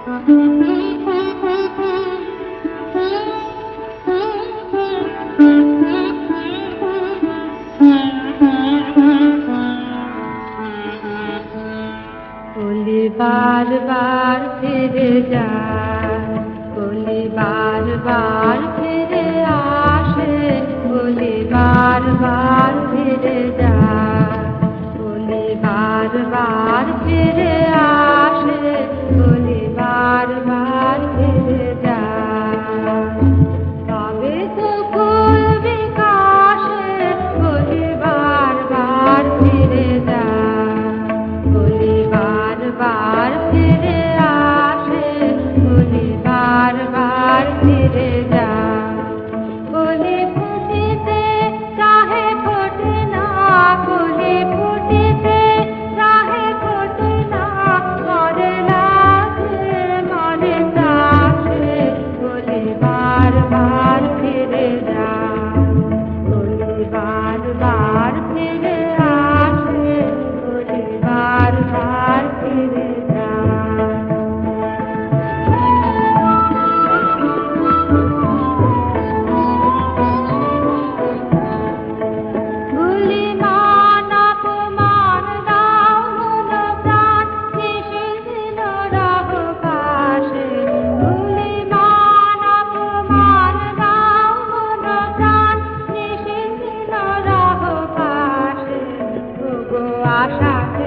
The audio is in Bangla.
কলি বার বার ফিরে যায় কলি বার বার ফিরে Arva shot.